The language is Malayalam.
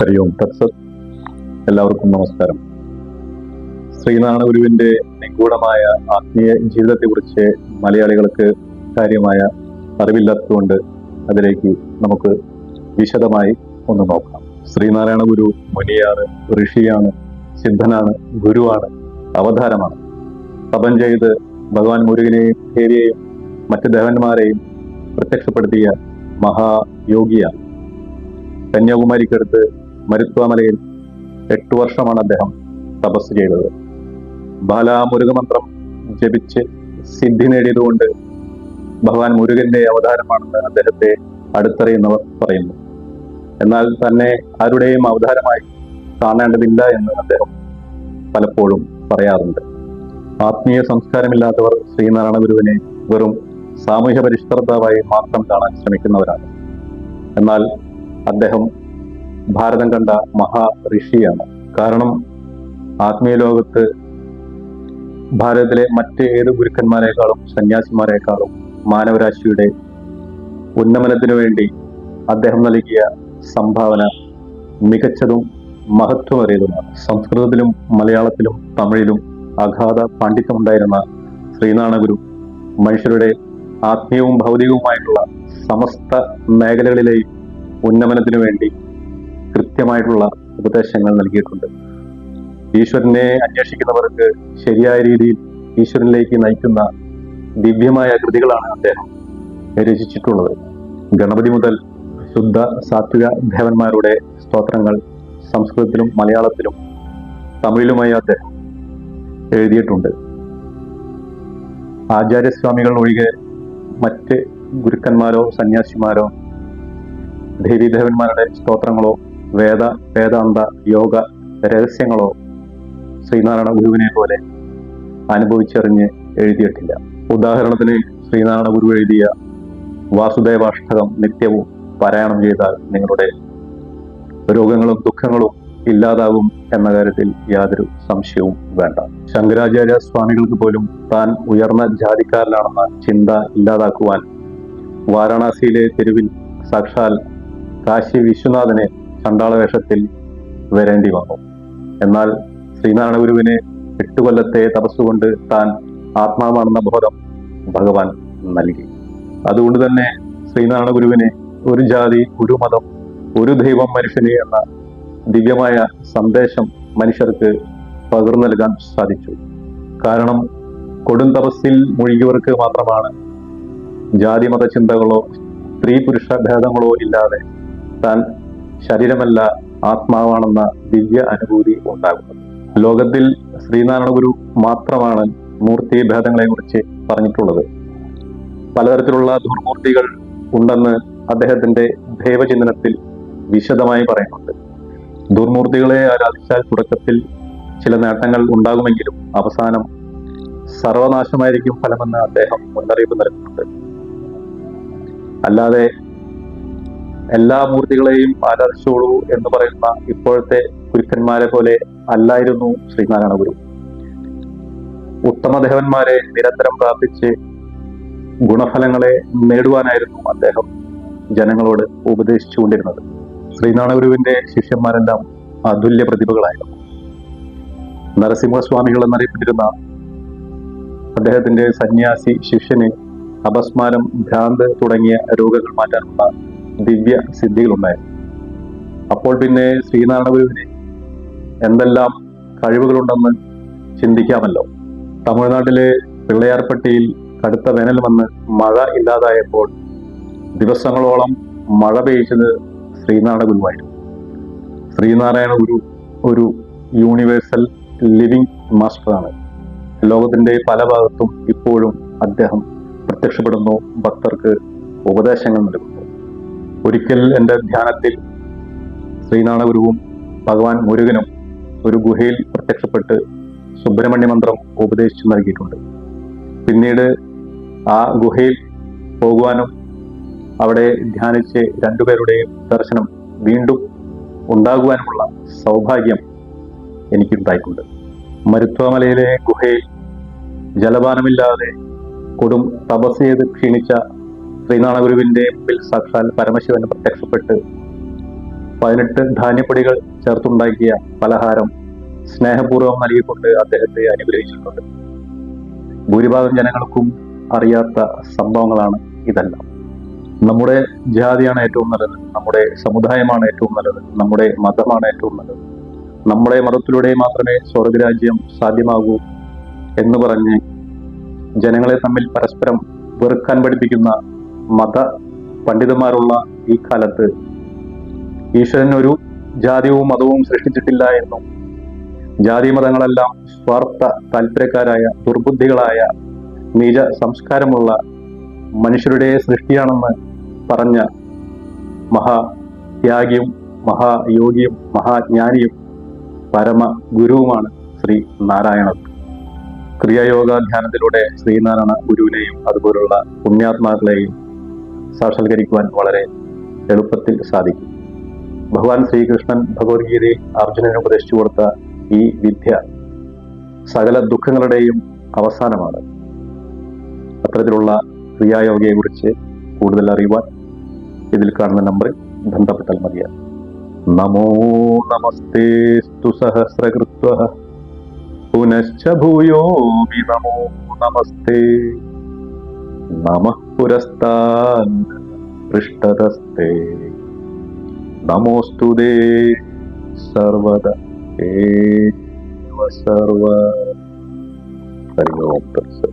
ഹരി ഓം തത്സത് എല്ലാവർക്കും നമസ്കാരം. ശ്രീനാരായണ ഗുരുവിന്റെ നിഗൂഢമായ ആത്മീയ ജീവിതത്തെക്കുറിച്ച് മലയാളികൾക്ക് കാര്യമായ അറിവില്ലാത്തതുകൊണ്ട് അതിലേക്ക് നമുക്ക് വിശദമായി ഒന്ന് നോക്കാം. ശ്രീനാരായണ ഗുരു മുനിയാണ് ഋഷിയാണ് സിദ്ധനാണ് ഗുരുവാണ് അവതാരമാണ്. തപം ചെയ്ത് ഭഗവാൻ മുരുകനെയും ദേവിയെയും മറ്റ് ദേവന്മാരെയും പ്രത്യക്ഷപ്പെടുത്തിയ മഹായോഗിയാണ് കന്യാകുമാരിക്കടുത്ത് മരുത്വാമലയിൽ എട്ടു വർഷമാണ് അദ്ദേഹം തപസ് ചെയ്തത്. ബാലാമുരുകമന്ത്രം ജപിച്ച് സിദ്ധി നേടിയതുകൊണ്ട് ഭഗവാൻ മുരുകന്റെ അവതാരമാണെന്ന് അദ്ദേഹത്തെ അടുത്തറിയുന്നവർ പറയുന്നു. എന്നാൽ തന്നെ ആരുടെയും അവതാരമായി കാണേണ്ടതില്ല എന്ന് അദ്ദേഹം പലപ്പോഴും പറയാറുണ്ട്. ആത്മീയ സംസ്കാരമില്ലാത്തവർ ശ്രീനാരായണ ഗുരുവിനെ വെറും സാമൂഹ്യ പരിഷ്കർത്താവായി മാത്രം കാണാൻ ശ്രമിക്കുന്നവരാണ്. എന്നാൽ അദ്ദേഹം ഭാരതം കണ്ട മഹാ ഋഷിയാണ്. കാരണം ആത്മീയ ലോകത്ത് ഭാരതത്തിലെ മറ്റ് ഏത് ഗുരുക്കന്മാരെക്കാളും സന്യാസിമാരെക്കാളും മാനവരാശിയുടെ ഉന്നമനത്തിനു വേണ്ടി അദ്ദേഹം നൽകിയ സംഭാവന മികച്ചതും മഹത്വമേറിയതുമാണ്. സംസ്കൃതത്തിലും മലയാളത്തിലും തമിഴിലും അഗാധ പാണ്ഡിത്യമുണ്ടായിരുന്ന ശ്രീനാരായണ ഗുരു മനുഷ്യരുടെ ആത്മീയവും ഭൗതികവുമായിട്ടുള്ള സമസ്ത മേഖലകളിലെയും ഉന്നമനത്തിനു വേണ്ടി കൃത്യമായിട്ടുള്ള ഉപദേശങ്ങൾ നൽകിയിട്ടുണ്ട്. ഈശ്വരനെ അന്വേഷിക്കുന്നവർക്ക് ശരിയായ രീതിയിൽ ഈശ്വരനിലേക്ക് നയിക്കുന്ന ദിവ്യമായ കൃതികളാണ് അദ്ദേഹം രചിച്ചിട്ടുള്ളത്. ഗണപതി മുതൽ ശുദ്ധ സാത്വിക ദേവന്മാരുടെ സ്തോത്രങ്ങൾ സംസ്കൃതത്തിലും മലയാളത്തിലും തമിഴിലുമായി അദ്ദേഹം എഴുതിയിട്ടുണ്ട്. ആചാര്യസ്വാമികൾ ഒഴികെ മറ്റ് ഗുരുക്കന്മാരോ സന്യാസിമാരോ ദേവീദേവന്മാരുടെ സ്തോത്രങ്ങളോ വേദ വേദാന്ത യോഗ രഹസ്യങ്ങളോ ശ്രീനാരായണ ഗുരുവിനെ പോലെ അനുഭവിച്ചറിഞ്ഞ് എഴുതിയിട്ടില്ല. ഉദാഹരണത്തിന് ശ്രീനാരായണ ഗുരു എഴുതിയ വാസുദേവാഷ്ടകം നിത്യവും പാരായണം ചെയ്താൽ നിങ്ങളുടെ രോഗങ്ങളും ദുഃഖങ്ങളും ഇല്ലാതാകും എന്ന കാര്യത്തിൽ യാതൊരു സംശയവും വേണ്ട. ശങ്കരാചാര്യ സ്വാമികൾക്ക് പോലും താൻ ഉയർന്ന ജാതിക്കാരനാണെന്ന ചിന്ത ഇല്ലാതാക്കുവാൻ വാരാണസിയിലെ തെരുവിൽ സാക്ഷാൽ കാശി വിശ്വനാഥനെ ചണ്ടാള വേഷത്തിൽ വരേണ്ടി വന്നു. എന്നാൽ ശ്രീനാരായണ ഗുരുവിന് എട്ടു കൊല്ലത്തെ തപസ്സുകൊണ്ട് താൻ ആത്മാവാണെന്ന ബോധം ഭഗവാൻ നൽകി. അതുകൊണ്ട് തന്നെ ശ്രീനാരായണ ഗുരുവിന് ഒരു ജാതി ഒരു മതം ഒരു ദൈവം മനുഷ്യന് എന്ന ദിവ്യമായ സന്ദേശം മനുഷ്യർക്ക് പകർന്നു നൽകാൻ സാധിച്ചു. കാരണം കൊടും തപസ്സിൽ മുഴുകിയവർക്ക് മാത്രമാണ് ജാതി മത ചിന്തകളോ സ്ത്രീ പുരുഷ ഭേദങ്ങളോ ഇല്ലാതെ താൻ ശരീരമല്ല ആത്മാവാണെന്ന ദിവ്യ അനുഭൂതി ഉണ്ടാകുന്നത്. ലോകത്തിൽ ശ്രീനാരായണ ഗുരു മാത്രമാണ് മൂർത്തി ഭേദങ്ങളെ കുറിച്ച് പറഞ്ഞിട്ടുള്ളത്. പലതരത്തിലുള്ള ദുർമൂർത്തികൾ ഉണ്ടെന്ന് അദ്ദേഹത്തിന്റെ ദൈവചിന്തനത്തിൽ വിശദമായി പറയുന്നുണ്ട്. ദുർമൂർത്തികളെ ആരാധിച്ചാൽ തുടക്കത്തിൽ ചില നേട്ടങ്ങൾ ഉണ്ടാകുമെങ്കിലും അവസാനം സർവനാശമായിരിക്കും ഫലമെന്ന് അദ്ദേഹം മുന്നറിയിപ്പ് നൽകുന്നുണ്ട്. അല്ലാതെ എല്ലാ മൂർത്തികളെയും ആരാധിച്ചോളൂ എന്ന് പറയുന്ന ഇപ്പോഴത്തെ ഗുരുക്കന്മാരെ പോലെ അല്ലായിരുന്നു ശ്രീനാരായണ ഗുരു ഉത്തമദേവന്മാരെ നിരന്തരം പ്രാർത്ഥിച്ച് ഗുണഫലങ്ങളെ നേടുവാനായിരുന്നു അദ്ദേഹം ജനങ്ങളോട് ഉപദേശിച്ചുകൊണ്ടിരുന്നത്. ശ്രീനാരായണ ഗുരുവിന്റെ ശിഷ്യന്മാരെല്ലാം അതുല്യ പ്രതിഭകളായിരുന്നു. നരസിംഹസ്വാമികൾ എന്നറിയപ്പെട്ടിരുന്ന അദ്ദേഹത്തിന്റെ സന്യാസി ശിഷ്യന് അപസ്മാരം ഭ്രാന്ത് തുടങ്ങിയ രോഗങ്ങൾ മാറ്റാനുള്ള ദിവ്യ സിദ്ധികളുണ്ടായിരുന്നു. അപ്പോൾ പിന്നെ ശ്രീനാരായണ ഗുരുവിന് എന്തെല്ലാം കഴിവുകളുണ്ടെന്ന് ചിന്തിക്കാമല്ലോ. തമിഴ്നാട്ടിലെ പിള്ളയാർപ്പട്ടിയിൽ കടുത്ത വേനൽ വന്ന് മഴ ഇല്ലാതായപ്പോൾ ദിവസങ്ങളോളം മഴ പെയ്ച്ചത് ശ്രീനാരായണ ഗുരുവായിരുന്നു ശ്രീനാരായണ ഗുരു ഒരു യൂണിവേഴ്സൽ ലിവിങ് മാസ്റ്ററാണ്. ലോകത്തിന്റെ പല ഭാഗത്തും ഇപ്പോഴും അദ്ദേഹം പ്രത്യക്ഷപ്പെടുന്നു ഭക്തർക്ക് ഉപദേശങ്ങൾ നൽകുന്നു. ഒരിക്കൽ എന്റെ ധ്യാനത്തിൽ ശ്രീനാണഗുരുവും ഭഗവാൻ മുരുകനും ഒരു ഗുഹയിൽ പ്രത്യക്ഷപ്പെട്ട് സുബ്രഹ്മണ്യ മന്ത്രം ഉപദേശിച്ചു നൽകിയിട്ടുണ്ട്. പിന്നീട് ആ ഗുഹയിൽ പോകുവാനും അവിടെ ധ്യാനിച്ച് രണ്ടുപേരുടെയും ദർശനം വീണ്ടും ഉണ്ടാകുവാനുമുള്ള സൗഭാഗ്യം എനിക്കുണ്ടായിട്ടുണ്ട്. മരുത്വമലയിലെ ഗുഹയിൽ ജലപാനമില്ലാതെ കൊടും തപസ് ചെയ്ത് ക്ഷീണിച്ച ശ്രീനാരായണ ഗുരുവിന്റെ മുമ്പിൽ സാക്ഷാൽ പരമശിവൻ പ്രത്യക്ഷപ്പെട്ട് പതിനെട്ട് ധാന്യപ്പൊടികൾ ചേർത്തുണ്ടാക്കിയ പലഹാരം സ്നേഹപൂർവം നൽകിക്കൊണ്ട് അദ്ദേഹത്തെ അനുഗ്രഹിച്ചിട്ടുണ്ട്. ഭൂരിഭാഗം ജനങ്ങൾക്കും അറിയാത്ത സംഭവങ്ങളാണ് ഇതെല്ലാം. നമ്മുടെ ജാതിയാണ് ഏറ്റവും നല്ലത് നമ്മുടെ സമുദായമാണ് ഏറ്റവും നല്ലത് നമ്മുടെ മതമാണ് ഏറ്റവും നല്ലത്. നമ്മുടെ മതത്തിലൂടെ മാത്രമേ സ്വർഗരാജ്യം സാധ്യമാകൂ എന്ന് പറഞ്ഞ് ജനങ്ങളെ തമ്മിൽ പരസ്പരം വെറുക്കാൻ പഠിപ്പിക്കുന്ന മത പണ്ഡിതന്മാരുള്ള ഈ കാലത്ത് ഈശ്വരൻ ഒരു ജാതിയും മതവും സൃഷ്ടിച്ചിട്ടില്ല എന്നും ജാതി മതങ്ങളെല്ലാം സ്വാർത്ഥ താല്പര്യക്കാരായ ദുർബുദ്ധികളായ നീച സംസ്കാരമുള്ള മനുഷ്യരുടെ സൃഷ്ടിയാണെന്ന് പറഞ്ഞ മഹാത്യാഗിയും മഹായോഗിയും മഹാജ്ഞാനിയും പരമ ഗുരുവുമാണ് ശ്രീ നാരായണൻ. ക്രിയായോഗ ധ്യാനത്തിലൂടെ ശ്രീനാരായണ ഗുരുവിനെയും അതുപോലുള്ള പുണ്യാത്മാക്കളെയും സാക്ഷാത്കരിക്കുവാൻ വളരെ എളുപ്പത്തിൽ സാധിക്കും. ഭഗവാൻ ശ്രീകൃഷ്ണൻ ഭഗവത്ഗീതയിൽ അർജുനന് ഉപദേശിച്ചു കൊടുത്ത ഈ വിദ്യ സകല ദുഃഖങ്ങളുടെയും അവസാനമാണ്. അത്തരത്തിലുള്ള ക്രിയായോഗയെക്കുറിച്ച് കൂടുതൽ അറിയുവാൻ ഇതിൽ കാണുന്ന നമ്പറിൽ ബന്ധപ്പെട്ടാൽ മതിയാണ് നമോ നമസ്തേസ്തു സഹസ്രകൃത്വ. പുനശ്ച ഭൂയോ നമോ നമസ്തേ. നമ പുരസ്താൻ പൃഷ്ഠതസ്തേ. നമോസ്തു ദേ സർവദ സർവ. ഹരി ഓം തത്സത്